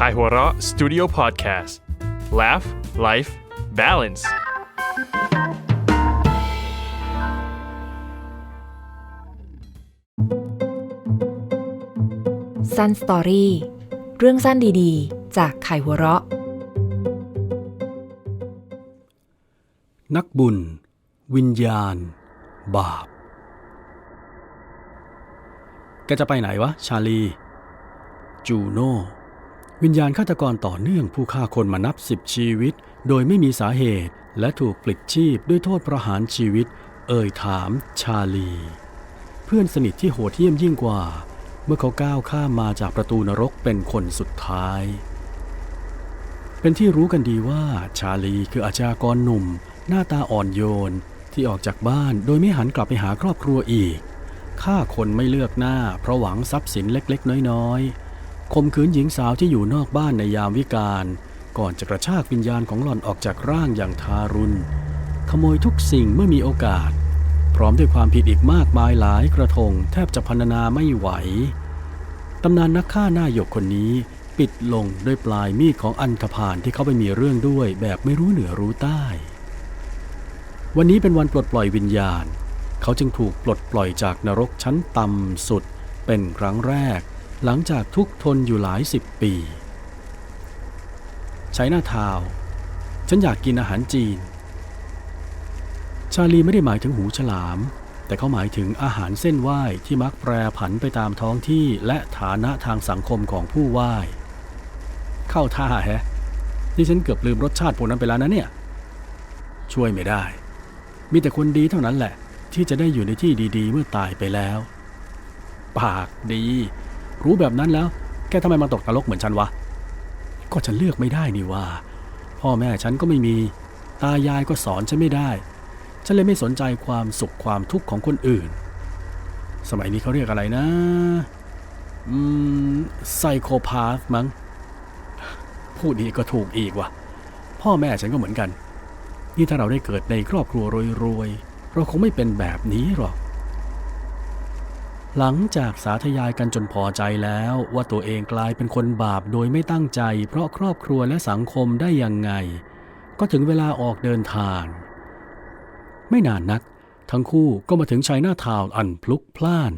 Kaihura Studio Podcast Laugh Life Balance สั้นสตอรี่เรื่องสั้นดีๆ จากไข่หัวเราะ นักบุญ วิญญาณ บาปแกจะไปไหนวะ ชาลี จูโน่ วิญญาณฆาตกรต่อเนื่องผู้ฆ่าคนมานับสิบชีวิต โดยไม่มีสาเหตุ และถูกปลิดชีพด้วยโทษประหารชีวิต เอ่ยถามชาลี เพื่อนสนิทที่โหดเหี้ยมยิ่งกว่า เมื่อเขาก้าวข้ามมาจากประตูนรกเป็นคนสุดท้าย เป็นที่รู้กันดีว่าชาลีคืออาชญากรหนุ่ม หน้าตาอ่อนโยนที่ออกจากบ้านโดยไม่หันกลับไปหาครอบครัวอีกฆ่าคนไม่เลือกหน้าเพราะหวังทรัพย์สินเล็กๆ น้อยๆ ข่มขืนหญิงสาวที่อยู่นอกบ้านในยามวิกาลก่อนจะกระชากวิญญาณของหล่อนออกจากร่างอย่างทารุณ ขโมยทุกสิ่งเมื่อมีโอกาส พร้อมด้วยความผิดอีกมากมายหลายกระทงแทบจะพรรณนาไม่ไหว ตำนานนักฆ่าหน้าหยกคนนี้ปิดลงด้วยปลายมีดของอันธพาลที่เขาไปมีเรื่องด้วยแบบไม่รู้เหนือรู้ใต้ วันนี้เป็นวันปลดปล่อยวิญญาณ เขาจึงถูกปลดปล่อยจากนรกชั้นต่ำสุดเป็นครั้งแรก หลังจากทุกทนอยู่หลายสิบปี ใช้หน้าทาว ฉันอยากกินอาหารจีน ชาลีไม่ได้หมายถึงหูฉลาม แต่เขาหมายถึงอาหารเส้นไหว้ที่มักแปรผันไปตามท้องที่และฐานะทางสังคมของผู้ไหว้ เข้าท่าแฮะที่ฉันเกือบลืมรสชาติพวกนั้นไปแล้วนะเนี่ย ช่วยไม่ได้ มีแต่คนดีเท่านั้นแหละ ที่จะได้อยู่ในที่ดี ๆ เมื่อตายไปแล้ว ปากดี รู้แบบนั้นแล้ว แกทำไมมาตกนรกเหมือนฉันวะ ก็ฉันเลือกไม่ได้นี่ว่า พ่อแม่ฉันก็ไม่มี ตายายก็สอนฉันไม่ได้ ฉันเลยไม่สนใจความสุขความทุกข์ของคนอื่น สมัยนี้เขาเรียกอะไรนะ อืม ไซโคพาธมั้ง พูดอีกก็ถูกอีกว่ะ พ่อแม่ฉันก็เหมือนกัน นี่ถ้าเราได้เกิดในครอบครัวรวยๆ เราคงไม่เป็นแบบนี้หรอก หลังจากสาธยายกันจนพอใจแล้วว่าตัวเองกลายเป็นคนบาปโดยไม่ตั้งใจ เพราะครอบครัวและสังคมได้ยังไง ก็ถึงเวลาออกเดินทาง ไม่นานนัก ทั้งคู่ก็มาถึงชัยหน้าทาวน์อันพลุกพล่าน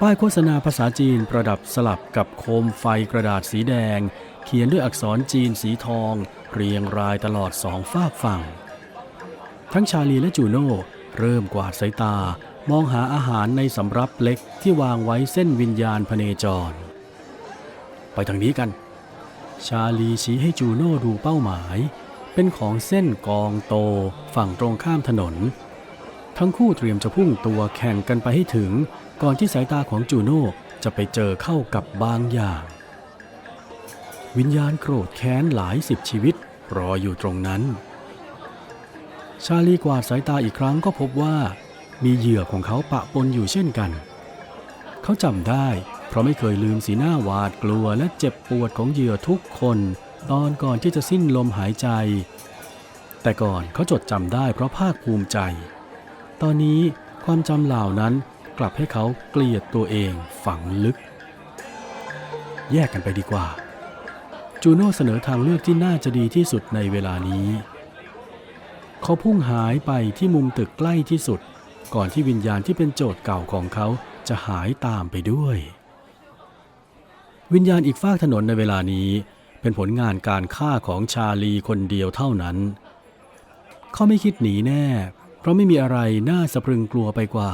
ป้ายโฆษณาภาษาจีนประดับสลับกับโคมไฟกระดาษสีแดง เขียนด้วยอักษรจีนสีทอง เรียงรายตลอดสองฝากฝั่ง ทั้งชาลีและจูโน่ เริ่มกวาดสายตามองหาอาหารในสำรับเล็กที่วางไว้เส้นวิญญาณพเนจร ไปทางนี้กัน ชาลีชี้ให้จูโน่ดูเป้าหมาย เป็นของเส้นกองโตฝั่งตรงข้ามถนน ทั้งคู่เตรียมจะพุ่งตัวแข่งกันไปให้ถึง ก่อนที่สายตาของจูโน่จะไปเจอเข้ากับบางอย่าง วิญญาณโกรธแค้นหลายสิบชีวิตรออยู่ตรงนั้น ชาลีกวาดสายตาอีกครั้งก็พบว่า มีเหยื่อของเขาปะปนอยู่เช่นกัน เขาจำได้ เพราะไม่เคยลืมสีหน้าหวาดกลัวและเจ็บปวดของเหยื่อทุกคน ตอนก่อนที่จะสิ้นลมหายใจ แต่ก่อนเขาจดจำได้เพราะภาคภูมิใจ ตอนนี้ความจำเหล่านั้นกลับให้เขาเกลียดตัวเองฝังลึก แยกกันไปดีกว่า จูโน่เสนอทางเลือกที่น่าจะดีที่สุดในเวลานี้ เขาพุ่งหายไปที่มุมตึกใกล้ที่สุด ก่อนที่วิญญาณที่เป็นโจทย์เก่าของเขาจะหายตามไปด้วย วิญญาณอีกฝากถนนในเวลานี้ เป็นผลงานการฆ่าของชาลีคนเดียวเท่านั้น เขาไม่คิดหนีแน่ เพราะไม่มีอะไรน่าสะพรึงกลัวไปกว่า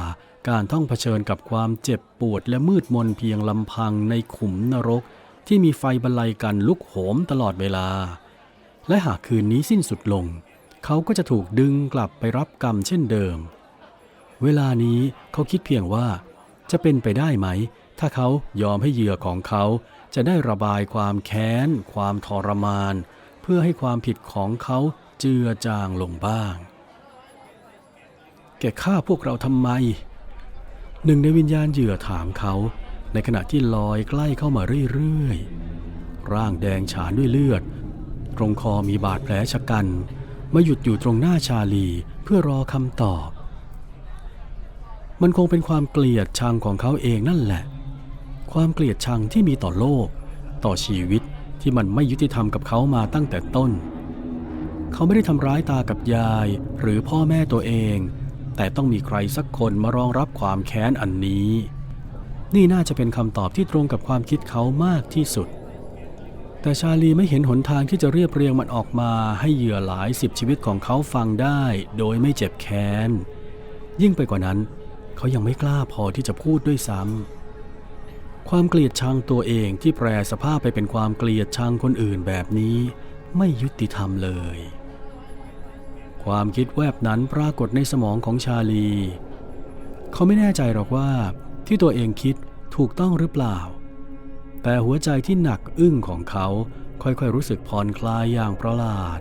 การต้องเผชิญกับความเจ็บปวดและมืดมนเพียงลำพังในขุมนรก ที่มีไฟบรรลัยกันลุกโหมตลอดเวลา และหากคืนนี้สิ้นสุดลง เขาก็จะถูกดึงกลับไปรับกรรมเช่นเดิม เวลานี้เขาคิดเพียงว่า จะเป็นไปได้ไหม ถ้าเขายอมให้เหยื่อของเขาจะได้ระบายความแค้น ความทรมาน เพื่อให้ความผิดของเขาเจือจางลงบ้าง แกฆ่าพวกเราทำไม หนึ่งในวิญญาณเหยื่อถามเขา ในขณะที่ลอยใกล้เข้ามาเรื่อยๆ ร่างแดงฉานด้วยเลือด ตรงคอมีบาดแผลชะกัน มาหยุดอยู่ตรงหน้าชาลีเพื่อรอคำตอบ มันคงเป็นความเกลียดชังของเขาเองนั่นแหละ ความเกลียดชังที่มีต่อโลก ต่อชีวิตที่มันไม่ยุติธรรมกับเขามาตั้งแต่ต้น เขาไม่ได้ทำร้ายตากับยายหรือพ่อแม่ตัวเอง แต่ต้องมีใครสักคนมารองรับความแค้นอันนี้ นี่น่าจะเป็นคำตอบที่ตรงกับความคิดเขามากที่สุด แต่ชาลีไม่เห็นหนทางที่จะเรียบเรียงมันออกมาให้เหยื่อหลายสิบชีวิตของเขาฟังได้โดยไม่เจ็บแค้น ยิ่งไปกว่านั้น เขายังไม่กล้าพอที่จะพูดด้วยซ้ำความเกลียดชังตัวเองที่แปรสภาพไปเป็นความเกลียดชังคนอื่นแบบนี้ไม่ยุติธรรมเลย ความคิดแวบนั้นปรากฏในสมองของชาลี เขาไม่แน่ใจหรอกว่าที่ตัวเองคิดถูกต้องหรือเปล่า แต่หัวใจที่หนักอึ้งของเขาค่อยๆรู้สึกผ่อนคลายอย่างประหลาด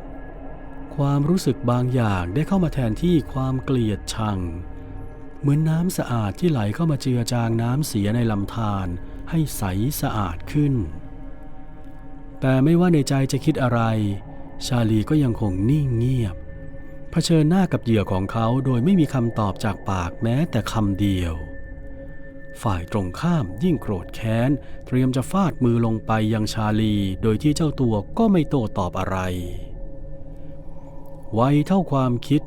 ความรู้สึกบางอย่างได้เข้ามาแทนที่ความเกลียดชัง เหมือนน้ำสะอาดที่ไหลเข้ามาเจือจางน้ำเสียในลำธารให้ใสสะอาดขึ้น แต่ไม่ว่าในใจจะคิดอะไร ชาลีก็ยังคงนิ่งเงียบเผชิญหน้ากับเหยื่อของเขาโดยไม่มีคำตอบจากปากแม้แต่คำเดียว ฝ่ายตรงข้ามยิ่งโกรธแค้น เตรียมจะฟาดมือลงไปยังชาลี โดยที่เจ้าตัวก็ไม่โต้ตอบอะไร ไวเท่าความคิด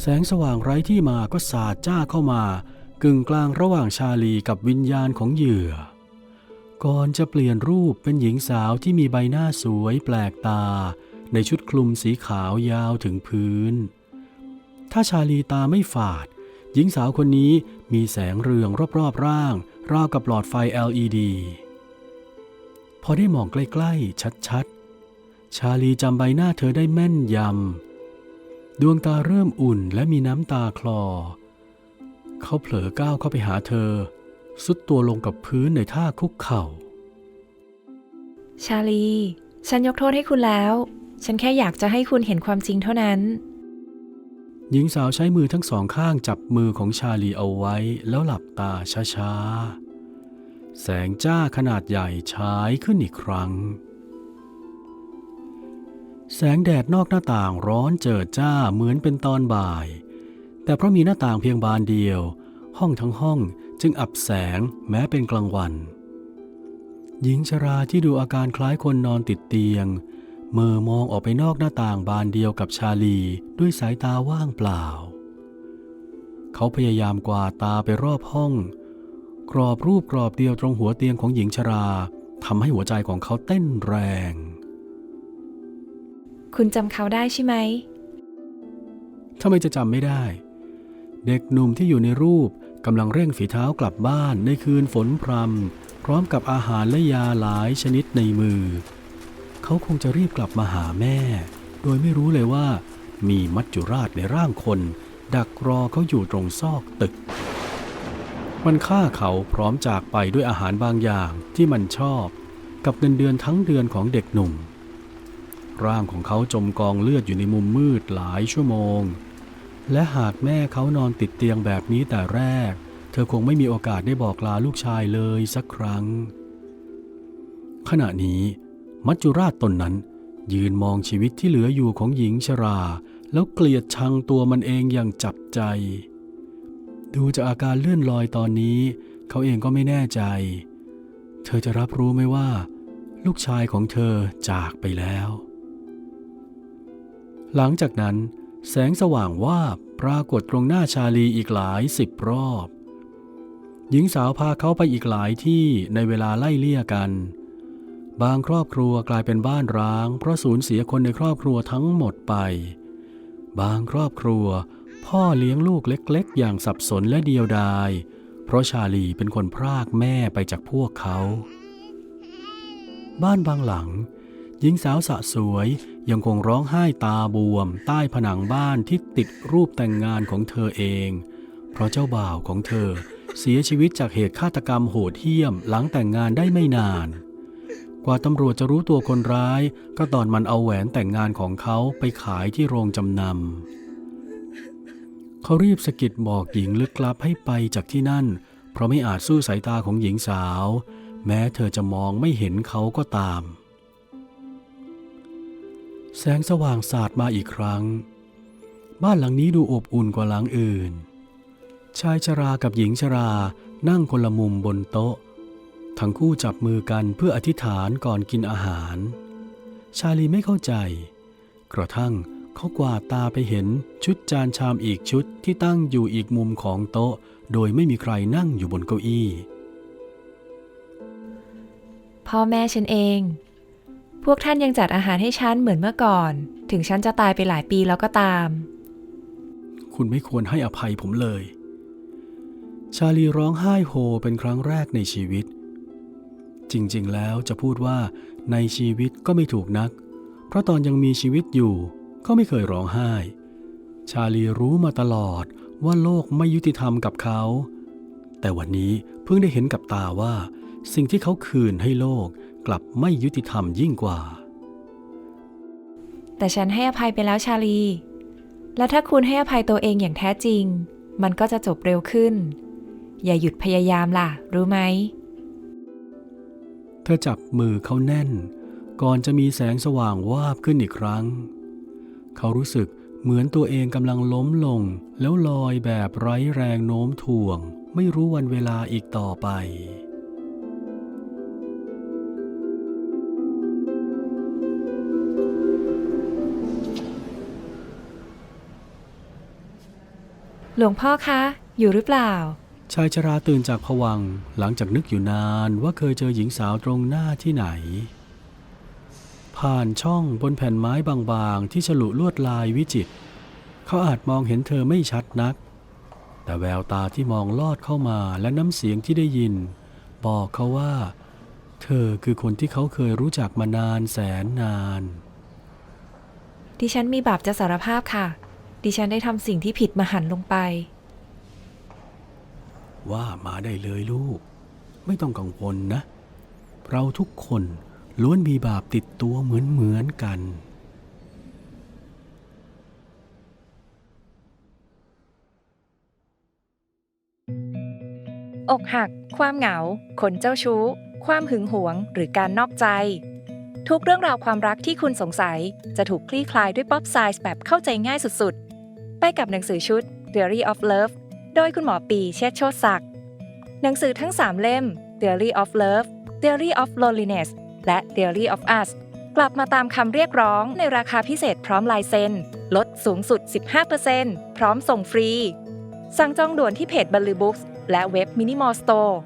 แสงสว่างไร้ที่มาก็สาดจ้าเข้ามากึ่งกลางระหว่างชาลีกับวิญญาณของเหยื่อ ก่อนจะเปลี่ยนรูปเป็นหญิงสาวที่มีใบหน้าสวยแปลกตา ในชุดคลุมสีขาวยาวถึงพื้น ถ้าชาลีตาไม่ฝาด หญิงสาวคนนี้ มีแสงเรืองรอบๆร่าง ราวกับหลอดไฟ LED พอได้มองใกล้ๆ ชัดๆ ชาลีจำใบหน้าเธอได้แม่นยำ ดวงตาเริ่มอุ่นและมีน้ำตาคลอ เขาเผลอก้าวเข้าไปหาเธอ สุดตัวลงกับพื้นในท่าคุกเข่า ชาลี ฉันยกโทษให้คุณแล้ว ฉันแค่อยากจะให้คุณเห็นความจริงเท่านั้น หญิงสาวใช้มือทั้งสองข้างจับมือของชาลีเอาไว้แล้วหลับตาช้าๆ แสงจ้าขนาดใหญ่ฉายขึ้นอีกครั้ง แสงแดดนอกหน้าต่างร้อนเจิดจ้าเหมือนเป็นตอนบ่าย แต่เพราะมีหน้าต่างเพียงบานเดียว ห้องทั้งห้องจึงอับแสงแม้เป็นกลางวัน หญิงชราที่ดูอาการคล้ายคนนอนติดเตียง เมื่อมองออกไปนอกหน้าต่างบานเดียวกับชาลีด้วยสายตาว่างเปล่า เขาพยายามกวาดตาไปรอบห้อง กรอบรูปกรอบเดียวตรงหัวเตียงของหญิงชราทำให้หัวใจของเขาเต้นแรง คุณจำเขาได้ใช่ไหมทำไมจะจำไม่ได้ เด็กหนุ่มที่อยู่ในรูปกำลังเร่งฝีเท้ากลับบ้านในคืนฝนพรำพร้อมกับอาหารและยาหลายชนิดในมือ เขาคงจะรีบกลับมาหาแม่ โดยไม่รู้เลยว่า มีมัจจุราชในร่างคน ดักรอเขาอยู่ตรงซอกตึก มันฆ่าเขาพร้อมจากไปด้วยอาหารบางอย่างที่มันชอบ กับเงินเดือนทั้งเดือนของเด็กหนุ่ม ร่างของเขาจมกองเลือดอยู่ในมุมมืดหลายชั่วโมง และหากแม่เขานอนติดเตียงแบบนี้แต่แรก เธอคงไม่มีโอกาสได้บอกลาลูกชายเลยสักครั้ง ขณะนี้ มัจจุราชตนนั้น ยืนมองชีวิตที่เหลืออยู่ของหญิงชรา แล้วเกลียดชังตัวมันเองอย่างจับใจ ดูจากอาการเลื่อนลอยตอนนี้ เขาเองก็ไม่แน่ใจ เธอจะรับรู้ไหมว่า ลูกชายของเธอจากไปแล้ว หลังจากนั้น แสงสว่างว่าบปรากฏตรงหน้าชาลีอีกหลายสิบรอบ หญิงสาวพาเขาไปอีกหลายที่ในเวลาไล่เลี่ยกัน บางครอบครัวกลายเป็นบ้านร้าง เพราะสูญเสียคนในครอบครัวทั้งหมดไป บางครอบครัว พ่อเลี้ยงลูกเล็ก ๆ อย่างสับสนและเดียวดาย เพราะชาลีเป็นคนพรากแม่ไปจากพวกเขา บ้านบางหลัง หญิงสาวสะสวยยังคงร้องไห้ตาบวม ใต้ผนังบ้านที่ติดรูปแต่งงานของเธอเอง เพราะเจ้าบ่าวของเธอ เสียชีวิตจากเหตุฆาตกรรมโหดเหี้ยมหลังแต่งงานได้ไม่นาน กว่าตำรวจจะรู้ตัวคนร้าย ก็ตอนมันเอาแหวนแต่งงานของเขาไปขายที่โรงจำนำเขารีบสะกิดบอกหญิงลึกลับให้ไปจากที่นั่น เพราะไม่อาจสู้สายตาของหญิงสาว แม้เธอจะมองไม่เห็นเขาก็ตาม แสงสว่างสาดมาอีกครั้ง บ้านหลังนี้ดูอบอุ่นกว่าหลังอื่น ชายชรากับหญิงชรานั่งคนละมุมบนโต๊ะ ทั้งคู่จับมือกันเพื่ออธิษฐานก่อนกินอาหาร ชาลีไม่เข้าใจ กระทั่งเขากวาดตาไปเห็นชุดจานชามอีกชุดที่ตั้งอยู่อีกมุมของโต๊ะ โดยไม่มีใครนั่งอยู่บนเก้าอี้ พ่อแม่ฉันเอง พวกท่านยังจัดอาหารให้ฉันเหมือนเมื่อก่อน ถึงฉันจะตายไปหลายปีแล้วก็ตาม คุณไม่ควรให้อภัยผมเลย ชาลีร้องไห้โฮเป็นครั้งแรกในชีวิต จริงๆ แล้วจะพูดว่าในชีวิตก็ไม่ถูกนัก เพราะตอนยังมีชีวิตอยู่ ก็ไม่เคยร้องไห้ ชาลีรู้มาตลอดว่าโลกไม่ยุติธรรมกับเขา แต่วันนี้เพิ่งได้เห็นกับตาว่า สิ่งที่เขาคืนให้โลกกลับไม่ยุติธรรมยิ่งกว่า แต่ฉันให้อภัยไปแล้วชาลี และถ้าคุณให้อภัยตัวเองอย่างแท้จริง มันก็จะจบเร็วขึ้น อย่าหยุดพยายามล่ะ รู้ไหม เธอจับมือเขาแน่น ก่อนจะมีแสงสว่างวาบขึ้นอีกครั้ง เขารู้สึกเหมือนตัวเองกำลังล้มลง แล้วลอยแบบไร้แรงโน้มถ่วง ไม่รู้วันเวลาอีกต่อไป หลวงพ่อคะ อยู่หรือเปล่า ชายชราตื่นจากผวังหลังจากนึกอยู่นานว่าเคยเจอหญิงสาวตรงหน้าที่ไหน ผ่านช่องบนแผ่นไม้บางๆ ที่ฉลุลวดลายวิจิตรเขาอาจมองเห็นเธอไม่ชัดนัก แต่แววตาที่มองลอดเข้ามาและน้ำเสียงที่ได้ยิน บอกเขาว่า เธอคือคนที่เขาเคยรู้จักมานานแสนนาน ดิฉันมีบาปจะสารภาพค่ะ ดิฉันได้ทำสิ่งที่ผิดมหันลงไป ว่ามาได้เลยลูก ไม่ต้องกังวลนะ เราทุกคนล้วนมีบาปติดตัวเหมือนเหมือนๆกัน อกหัก ความเหงา คนเจ้าชู้ ความหึงหวง หรือการนอกใจ ทุกเรื่องราวความรักที่คุณสงสัย จะถูกคลี่คลายด้วยป๊อปไซส์แบบเข้าใจง่ายสุดๆ ไปกับหนังสือชุด Theory of Love โดยคุณหมอปีเชษโชติศักดิ์หนังสือทั้ง 3 เล่ม Theory of Love Theory of Loneliness และ Theory of Us กลับมาตามคำเรียกร้องในราคาพิเศษพร้อมลายเซ็น ลดสูงสุด 15%พร้อมส่งฟรี สั่งจองด่วนที่เพจบัลลือบุ๊กและเว็บมินิมอลสโตร์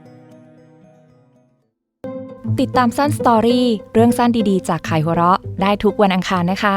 ติดตามสั้นสตอรี่เรื่องสั้นดีๆ จากขายหัวเราะได้ทุกวันอังคารนะคะ